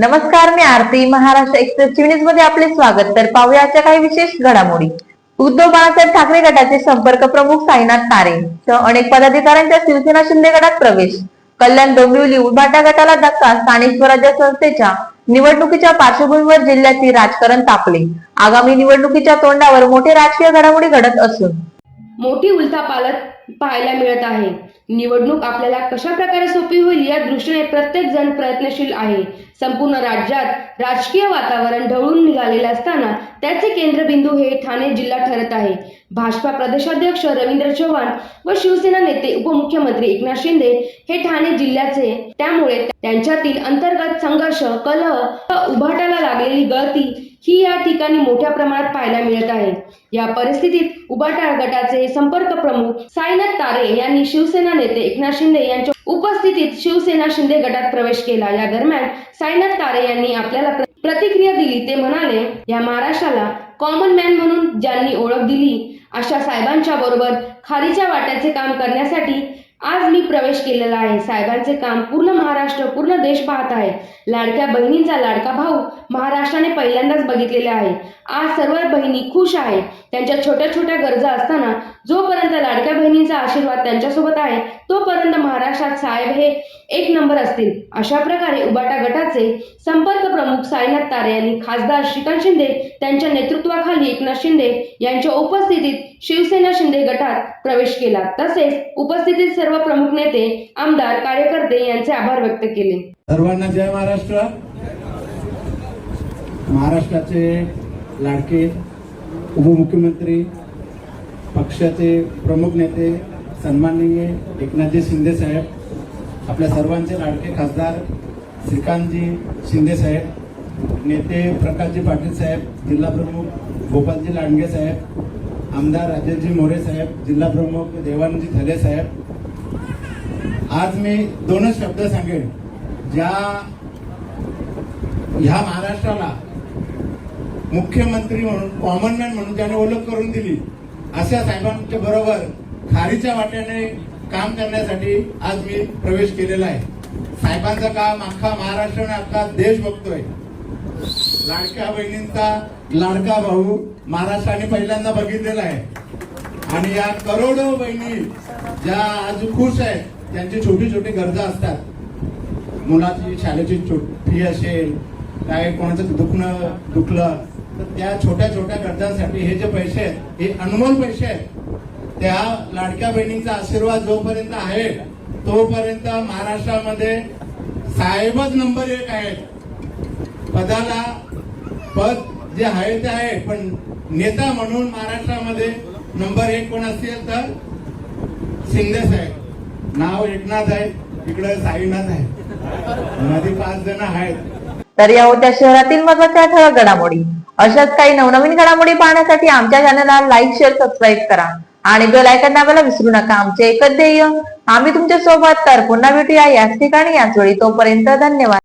नमस्कार मी आरती. महाराष्ट्र एक्सप्रेस न्यूजमध्ये आपले स्वागत. तर पाहुयाच्या काही विशेष घडामोडी. उद्धव बाळासाहेब ठाकरे गटाचे संपर्क प्रमुख साईनाथ तारे अनेक पदाधिकाऱ्यांच्या शिवसेना शिंदे गटात प्रवेश. कल्याण डोंबिवली उभाटा गटाला धक्का स्थानिक स्वराज्य संस्थेच्या निवडणुकीच्या पार्श्वभूमीवर जिल्ह्यातील राजकारण तापले. आगामी निवडणुकीच्या तोंडावर मोठे राजकीय घडामोडी घडत असून. मोठी उलथापालथ पाहायला मिळत आहे. निवडणूक आपल्याला कशा प्रकारे सोपी होईल या दृष्टीने प्रत्येक जण प्रयत्नशील आहे. संपूर्ण राज्यात राजकीय वातावरण ढवळून निघालेले असताना त्याचे केंद्रबिंदू हे ठाणे जिल्हा ठरत आहे. भाजपा प्रदेशाध्यक्ष रवींद्र चव्हाण व शिवसेना नेते उपमुख्यमंत्री एकनाथ शिंदे हे ठाणे जिल्ह्याचे त्यामुळे त्यांच्यातील अंतर्गत संघर्ष कलह व उभाटाला लागलेली गळती ही या ठिकाणी मोठ्या प्रमाणात पाहायला मिळत आहे. या परिस्थितीत उबाटा गटाचे संपर्क प्रमुख साईनाथ तारे यांनी शिवसेना नेते एकनाथ शिंदे यांच्या उपस्थितीत शिवसेना शिंदे गटात प्रवेश केला. या दरम्यान साईनाथ तारे यांनी आपल्याला प्रतिक्रिया दिली. ते म्हणाले या महाराष्ट्राला कॉमन मॅन म्हणून ज्यांनी ओळख दिली अशा साहेबांच्या बरोबर खारीच्या वाट्याचे काम करण्यासाठी आज मी प्रवेश केलेला आहे. साहेबांचे काम पूर्ण महाराष्ट्र पूर्ण देश पाहत आहे. लाडक्या बहिणींचा लाडका भाऊ महाराष्ट्राने पहिल्यांदाच बघितलेले आहे. आज सर्व बहिणी खुश आहे. त्यांच्या छोट्या छोट्या गरजा असताना जोपर्यंत लाडक्या बहिणींचा आशीर्वाद त्यांच्यासोबत आहे तोपर्यंत महाराष्ट्रात साहेब हे एक नंबर असतील. अशा प्रकारे उबाटा गटाचे संपर्क प्रमुख साईनाथ तारे यांनी खासदार श्रीकांत शिंदे त्यांच्या नेतृत्वाखाली एकनाथ शिंदे यांच्या उपस्थितीत शिवसेना शिंदे गटात प्रवेश केला. तसेच उपस्थितीत सर्व प्रमुख नेते आमदार कार्यकर्ते यांचे आभार व्यक्त केले. सर्वांना जय महाराष्ट्र. महाराष्ट्राचे लाडके उपमुख्यमंत्री पक्षाचे प्रमुख नेते सन्माननीय एकनाथजी शिंदे साहेब आपल्या सर्वांचे लाडके खासदार श्रीकांतजी शिंदे साहेब नेते प्रकाशजी पाटील साहेब जिल्हा प्रमुख गोपालजी लांडगे साहेब आमदार राजेशजी मोरे साहेब जिल्हा प्रमुख देवानजी थले साहेब. आज मी दोनच शब्द सांगेन. ज्या ह्या महाराष्ट्राला मुख्यमंत्री म्हणून कॉमनमॅन म्हणून त्याने ओळख करून दिली अशा साहेबांच्या बरोबर खारीच्या वाट्याने काम करण्यासाठी आज मी प्रवेश केलेला आहे. साहेबांचं काम अख्खा महाराष्ट्र आणि अख्खा देश बघतोय. लाडक्या बहिणींचा लाडका भाऊ महाराष्ट्राने पहिल्यांदा बघितलेला आहे. आणि या करोडो बहिणी ज्या आज खुश आहेत त्यांची छोटी छोटी गरजा असतात. मुलाची शाळेची फी असेल काय कोणाचं दुखणं दुखलं तर त्या छोट्या छोट्या गरजांसाठी हे जे पैसे आहेत हे अनमोल पैसे आहेत. त्या लाडक्या बहिणींचा आशीर्वाद जोपर्यंत आहे तोपर्यंत महाराष्ट्रामध्ये साहेबच नंबर एक आहेत. पदाला पद जे आहे ते आहे पण नेता म्हणून महाराष्ट्रामध्ये नंबर एक कोण असतील तर शिंदे साहेब. नाव एकनाथ आहे इकडे साईनाथ आहे. मध्ये पाच जण आहेत. तर या होत्या शहरातील महत्त्वाच्या ठळक घडामोडी. अशाच काही नवनवीन घडामोडी पाहण्यासाठी आमच्या चॅनलला लाईक शेअर सबस्क्राईब करा. आणि बेल आयकॉन दाबायला विसरू नका. आमचे एकच ध्येय आम्ही तुमच्यासोबत तर पुन्हा भेटूया याच ठिकाणी याच वेळी. तोपर्यंत धन्यवाद.